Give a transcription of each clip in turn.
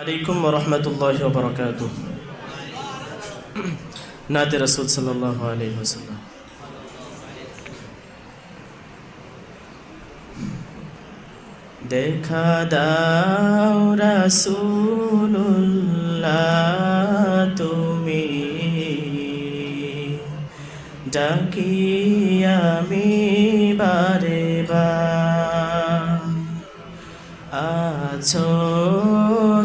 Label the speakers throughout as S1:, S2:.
S1: আলাইকুম রহমতুল্লাহ বরকাত নাতে রসুল সাল্লাহ আলী দেখা দাও রাসুল্লাহ তুমি। ডাকি আমি বারে বা। আছো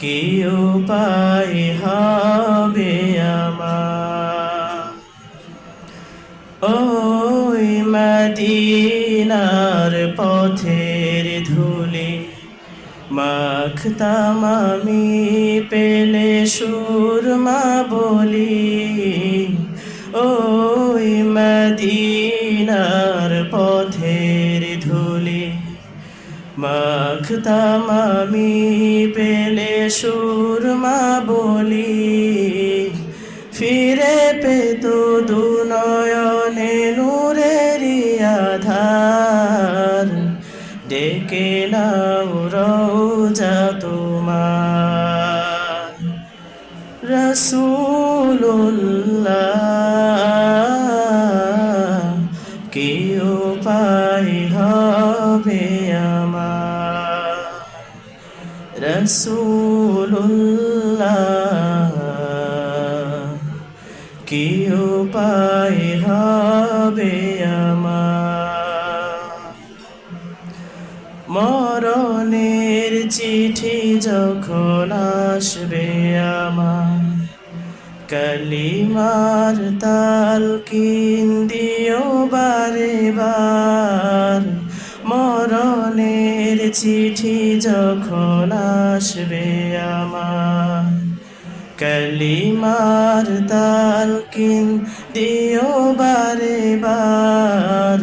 S1: কি উপায় হবে আমার। ওই মদিনার পথের ধুলি মাখতাম আমি পেলে সুরমা বলি। মাখতাম আমি পেলে সুরমা বলি। ফিরে পেত দু নয়নে নূরের আধার। ডেকে নাও রোজা তোমার। রসুল্লাহ রসুল্লাহ কি উপায় হবে আমার। মরণের চিঠি যখন আসবে আমার, কালিমার তাল কিন দিও বারে বার। মরণের চিঠি যখন আসবে আমার, কালিমার তাল কিন দিও বারে বার।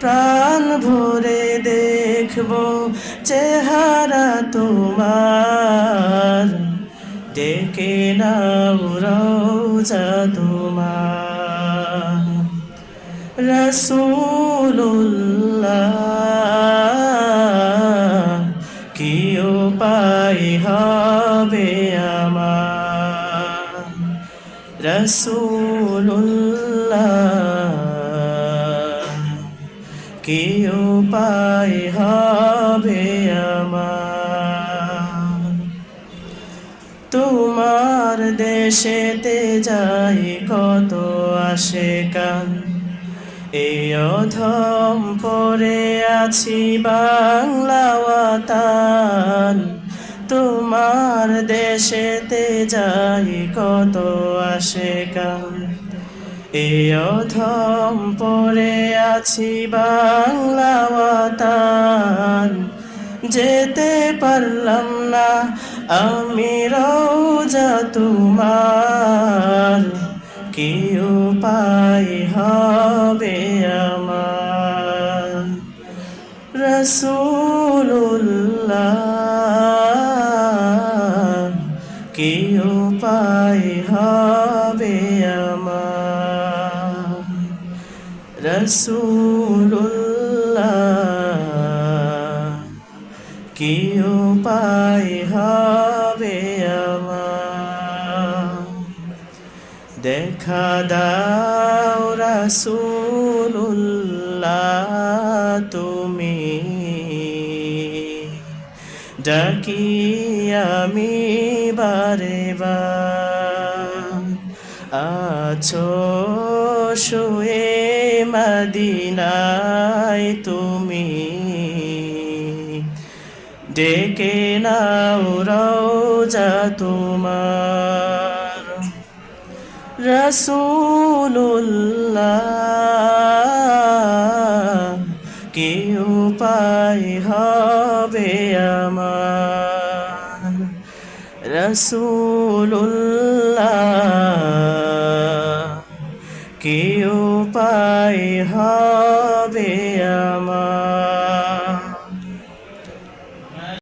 S1: প্রাণ ভরে দেখব চেহারা তোমার, ডেকে নাও রোজা তোমার। রসুল্লাহ রসুল্লাহ কি উপায় হবে আমার। তোমার দেশেতে যাই কত আসে কান এই অধম পরে আছি বাংলাওয়াতান তোমার দেশেতে যাই কত আসে কান এই অধম পরে আছি বাংলাওয়াতান যেতে পারলাম না আমি রোজা তোমার। কি উপায় হবে আমার। রসুল্লাহ রসুল্লাহ কি উপায় হবে আমার। দেখা দাও রাসূলুল্লাহ তুমি। ডাকি আমি বারে বার আছো শুয়ে মদিনায় তুমি ডেকে নাও রোজা তোমার। রসুল্লাহ কি উপায় হবে আমার। রসুল্লাহ কি উপায় হবে আমার